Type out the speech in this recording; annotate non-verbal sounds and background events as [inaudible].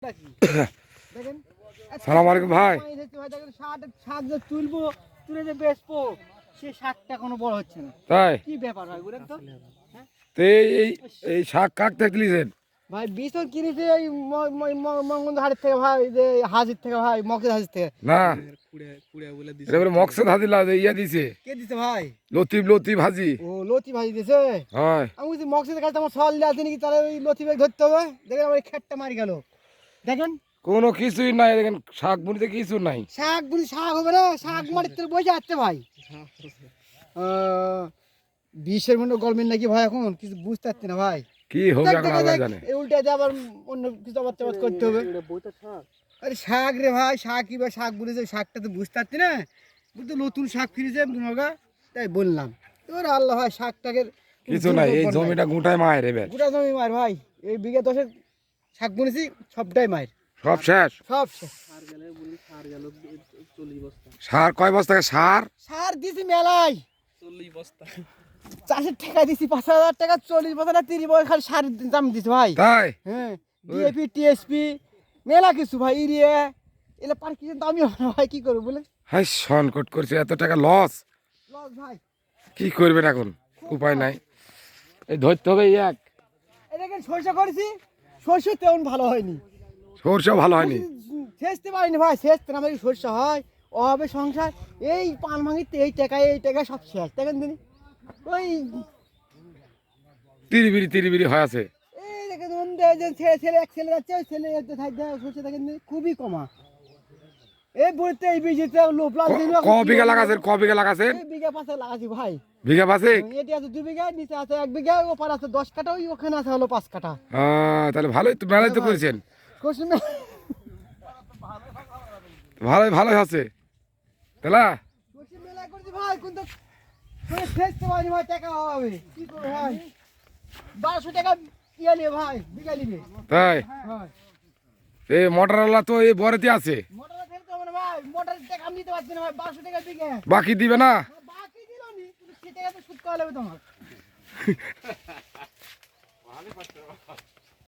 [coughs] সালাম আলাইকুম ভাই। শাক যে তুলবো তুলে যে বেচবো সে শাকটা কোনো বড় হচ্ছে না। তাই? কি ব্যাপার ভাই বলেন তো। তো এই এই এই শাক কাক থেকে লিছেন ভাই বিছন কিনেছে এই ম- ম- ম- মঙ্গল হাটের থেকে ভাই যে হাজির থেকে ভাই হাজির থেকে। না। ইয়া দিছে। কে দিছে ভাই? লতিফ লতিফ হাজি। ও দিছে? হয়। আমি মকসেদের কাছে আমার সল আছে নাকি তাহলে ওই লতি ব্যাগ ধরতে হবে। দেখেন আমার খেটটা মারি গেল। দেখেন? কোনো কিছুই নাই দেখেন শাক বুনিতে কিছু নাই। শাক গুলি শাক হবে না শাক থেকে বসে আসছে ভাই। বিষের মধ্যে গরমের নাকি ভাই এখন? কিছু বুঝতে পারছি না ভাই। কি হবে দেখ, এখন আল্লাহ জানে। উল্টে দিয়ে আবার অন্য কিছু আবার চাবাদ করতে হবে। আরে শাক রে ভাই শাক কি ভাই শাক বলেছে শাকটা তো বুঝতে পারছি না। বলতে নতুন শাক ফিরেছে মগা তাই বললাম। এবার আল্লাহ ভাই শাকটাকে কিছু নাই এই জমিটা গুটায় মায়ের এবার। গোটা জমি মার ভাই এই বিঘা দশের শাক বুনেছি সবটাই মায়ের। সব শেষ? সব শেষ। সার কয় বস্তা সার? সার দিছি মেলায়। চাষের টাকা দিছি পাঁচ হাজার টাকা চল্লিশ বছর না তিরিশ বছর খালি সার দাম দিছি ভাই। তাই? হ্যাঁ ডিএপি টিএসপি মেলা কিছু ভাই ইউরিয়া এলে পার কিছু দামই হবে ভাই কি করব বলে হাই সংকট করছে এত টাকা লস। লস ভাই। কি করবেন এখন? উপায় নাই। এই ধরতে হবে এই এক। এই দেখেন সরষে করেছি। সরষে তেমন ভালো হয়নি। সর্ষে ভালো হয়নি? সেচতে পারিনি ভাই সেচতে না আমাদের সরষে হয় অভাবে সংসার। এই পান ভাঙিতে এই টাকায় এই টাকায় সব শেষ দেখেন তিনি। ওই তিরিবিরি তিরিবিরি হয়ে আছে। এই দেখেন ছেলে ছেলে এক ছেলে যাচ্ছে ওই ছেলে সরষে দেখেন খুবই কমা। এই বলতে এই বীজেতে লোপ লাল দিন ক বিঘা লাগাছেন? ক বিঘা লাগাছেন? এই বিঘা পাশে লাগাছি ভাই। বিঘা পাশে এটি আছে বিঘা নিচে আছে এক বিঘা ওপার আছে দশ কাঠা ওই ওখানে আছে হলো পাঁচ কাঠা। আহ, তাহলে ভালোই তো মেলায় তো করেছেন। কোশ্চেন ভালোই ভালোই আছে। তাহলে? কোশ্চেন মেলা করছি ভাই টাকা হবে কি করব ভাই? টাকা ইয়ে ভাই বিঘা নিবে তাই? হ্যাঁ। এই মোটরওয়ালা তো এই বরেতে আছে। মোটরে দিতে পারছি না বারোশো টাকা বিঘা। বাকি দিবে না? বাকি দিল নি সে টাকা তো সুদ করা লাগবে তোমার। [laughs]